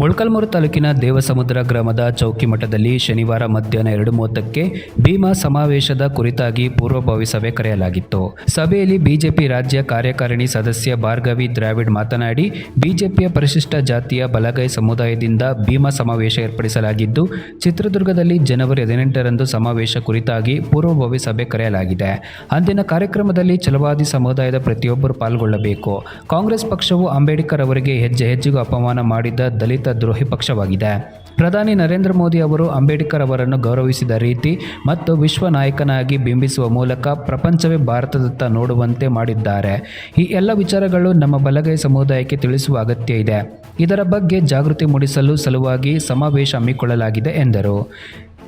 ಮೊಳಕಾಲ್ಮೂರು ತಾಲೂಕಿನ ದೇವಸಮುದ್ರ ಗ್ರಾಮದ ಚೌಕಿ ಮಠದಲ್ಲಿ ಶನಿವಾರ ಮಧ್ಯಾಹ್ನ ಎರಡು ಮೂವತ್ತಕ್ಕೆ ಭೀಮಾ ಸಮಾವೇಶದ ಕುರಿತಾಗಿ ಪೂರ್ವಭಾವಿ ಸಭೆ ಕರೆಯಲಾಗಿತ್ತು. ಸಭೆಯಲ್ಲಿ ಬಿಜೆಪಿ ರಾಜ್ಯ ಕಾರ್ಯಕಾರಿಣಿ ಸದಸ್ಯ ಭಾರ್ಗವಿ ದ್ರಾವಿಡ್ ಮಾತನಾಡಿ, ಬಿಜೆಪಿಯ ಪರಿಶಿಷ್ಟ ಜಾತಿಯ ಬಲಗೈ ಸಮುದಾಯದಿಂದ ಭೀಮಾ ಸಮಾವೇಶ ಏರ್ಪಡಿಸಲಾಗಿದ್ದು, ಚಿತ್ರದುರ್ಗದಲ್ಲಿ ಜನವರಿ ಹದಿನೆಂಟರಂದು ಸಮಾವೇಶ ಕುರಿತಾಗಿ ಪೂರ್ವಭಾವಿ ಸಭೆ ಕರೆಯಲಾಗಿದೆ. ಅಂದಿನ ಕಾರ್ಯಕ್ರಮದಲ್ಲಿ ಛಲವಾದಿ ಸಮುದಾಯದ ಪ್ರತಿಯೊಬ್ಬರು ಪಾಲ್ಗೊಳ್ಳಬೇಕು. ಕಾಂಗ್ರೆಸ್ ಪಕ್ಷವು ಅಂಬೇಡ್ಕರ್ ಅವರಿಗೆ ಹೆಜ್ಜೆ ಹೆಜ್ಜೆಗೂ ಅಪಮಾನ ಮಾಡಿದ ದಲಿತ ದ್ರೋಹಿ ಪಕ್ಷವಾಗಿದೆ. ಪ್ರಧಾನಿ ನರೇಂದ್ರ ಮೋದಿ ಅವರು ಅಂಬೇಡ್ಕರ್ ಅವರನ್ನು ಗೌರವಿಸಿದ ರೀತಿ ಮತ್ತು ವಿಶ್ವ ನಾಯಕನಾಗಿ ಬಿಂಬಿಸುವ ಮೂಲಕ ಪ್ರಪಂಚವೇ ಭಾರತದತ್ತ ನೋಡುವಂತೆ ಮಾಡಿದ್ದಾರೆ. ಈ ಎಲ್ಲ ವಿಚಾರಗಳು ನಮ್ಮ ಬಲಗೈ ಸಮುದಾಯಕ್ಕೆ ತಿಳಿಸುವ ಅಗತ್ಯ ಇದೆ. ಇದರ ಬಗ್ಗೆ ಜಾಗೃತಿ ಮೂಡಿಸಲು ಸಲುವಾಗಿ ಸಮಾವೇಶ ಹಮ್ಮಿಕೊಳ್ಳಲಾಗಿದೆ ಎಂದರು.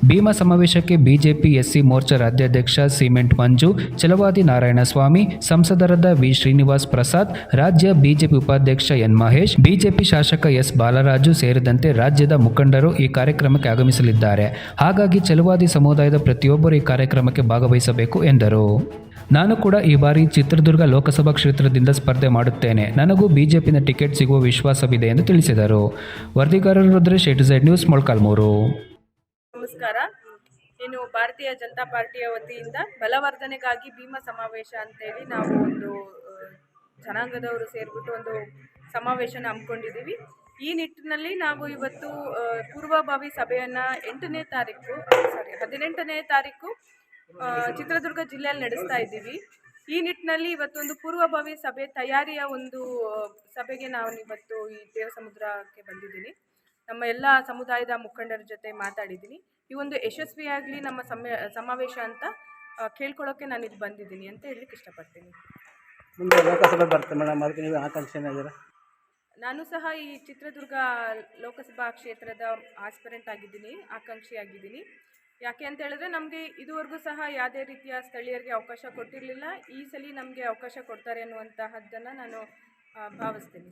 ಭೀಮಾ ಸಮಾವೇಶಕ್ಕೆ ಬಿಜೆಪಿ ಎಸ್ಸಿ ಮೋರ್ಚಾ ರಾಜ್ಯಾಧ್ಯಕ್ಷ ಸಿಮೆಂಟ್ ಮಂಜು, ಛಲವಾದಿ ನಾರಾಯಣಸ್ವಾಮಿ, ಸಂಸದರಾದ ವಿ ಶ್ರೀನಿವಾಸ್ ಪ್ರಸಾದ್, ರಾಜ್ಯ ಬಿಜೆಪಿ ಉಪಾಧ್ಯಕ್ಷ ಎನ್ ಮಹೇಶ್, ಬಿಜೆಪಿ ಶಾಸಕ ಎಸ್ ಬಾಲರಾಜು ಸೇರಿದಂತೆ ರಾಜ್ಯದ ಮುಖಂಡರು ಈ ಕಾರ್ಯಕ್ರಮಕ್ಕೆ ಆಗಮಿಸಲಿದ್ದಾರೆ. ಹಾಗಾಗಿ ಛಲವಾದಿ ಸಮುದಾಯದ ಪ್ರತಿಯೊಬ್ಬರು ಈ ಕಾರ್ಯಕ್ರಮಕ್ಕೆ ಭಾಗವಹಿಸಬೇಕು ಎಂದರು. ನಾನು ಕೂಡ ಈ ಬಾರಿ ಚಿತ್ರದುರ್ಗ ಲೋಕಸಭಾ ಕ್ಷೇತ್ರದಿಂದ ಸ್ಪರ್ಧೆ ಮಾಡುತ್ತೇನೆ. ನನಗೂ ಬಿಜೆಪಿನ ಟಿಕೆಟ್ ಸಿಗುವ ವಿಶ್ವಾಸವಿದೆ ಎಂದು ತಿಳಿಸಿದರು. ವರದಿಗಾರರು Rudresh, A to Z news, Molakalmuru. ನಮಸ್ಕಾರ. ಇನ್ನು ಭಾರತೀಯ ಜನತಾ ಪಾರ್ಟಿಯ ವತಿಯಿಂದ ಬಲವರ್ಧನೆಗಾಗಿ ಭೀಮಾ ಸಮಾವೇಶ ಅಂತೇಳಿ ನಾವು ಒಂದು ಜನಾಂಗದವರು ಸೇರಿಬಿಟ್ಟು ಒಂದು ಸಮಾವೇಶನ ಹಮ್ಮಿಕೊಂಡಿದ್ದೀವಿ. ಈ ನಿಟ್ಟಿನಲ್ಲಿ ನಾವು ಇವತ್ತು ಪೂರ್ವಭಾವಿ ಸಭೆಯನ್ನು ಎಂಟನೇ ತಾರೀಕು ಸಾರಿ ಹದಿನೆಂಟನೇ ತಾರೀಕು ಚಿತ್ರದುರ್ಗ ಜಿಲ್ಲೆಯಲ್ಲಿ ನಡೆಸ್ತಾ ಇದ್ದೀವಿ. ಈ ನಿಟ್ಟಿನಲ್ಲಿ ಇವತ್ತೊಂದು ಪೂರ್ವಭಾವಿ ಸಭೆ ತಯಾರಿಯ ಒಂದು ಸಭೆಗೆ ನಾವು ಇವತ್ತು ಈ ದೇವಸಮುದ್ರಕ್ಕೆ ಬಂದಿದ್ದೀನಿ. ನಮ್ಮ ಎಲ್ಲ ಸಮುದಾಯದ ಮುಖಂಡರ ಜೊತೆ ಮಾತಾಡಿದ್ದೀನಿ. ಈ ಒಂದು ಯಶಸ್ವಿಯಾಗಲಿ ನಮ್ಮ ಸಮಾವೇಶ ಅಂತ ಕೇಳ್ಕೊಳ್ಳೋಕ್ಕೆ ನಾನು ಇದು ಬಂದಿದ್ದೀನಿ ಅಂತ ಹೇಳಲಿಕ್ಕೆ ಇಷ್ಟಪಡ್ತೀನಿ. ಮುಂದೆ ಲೋಕಸಭೆ ಬರುತ್ತೆ ಮೇಡಮ್ ಅದಕ್ಕೆ ನೀವು ಆಕಾಂಕ್ಷೆನೇ ಇದ್ದೀರಾ? ನಾನು ಸಹ ಈ ಚಿತ್ರದುರ್ಗ ಲೋಕಸಭಾ ಕ್ಷೇತ್ರದ ಆಸ್ಪಿರೆಂಟ್ ಆಗಿದ್ದೀನಿ ಆಕಾಂಕ್ಷಿ ಆಗಿದ್ದೀನಿ ಯಾಕೆ ಅಂತ ಹೇಳಿದ್ರೆ ನಮಗೆ ಇದುವರೆಗೂ ಸಹ ಯಾವುದೇ ರೀತಿಯ ಸ್ಥಳೀಯರಿಗೆ ಅವಕಾಶ ಕೊಟ್ಟಿರಲಿಲ್ಲ. ಈ ಸಲ ನಮಗೆ ಅವಕಾಶ ಕೊಡ್ತಾರೆ ಅನ್ನುವಂತಹದ್ದನ್ನು ನಾನು ಭಾವಿಸ್ತೀನಿ.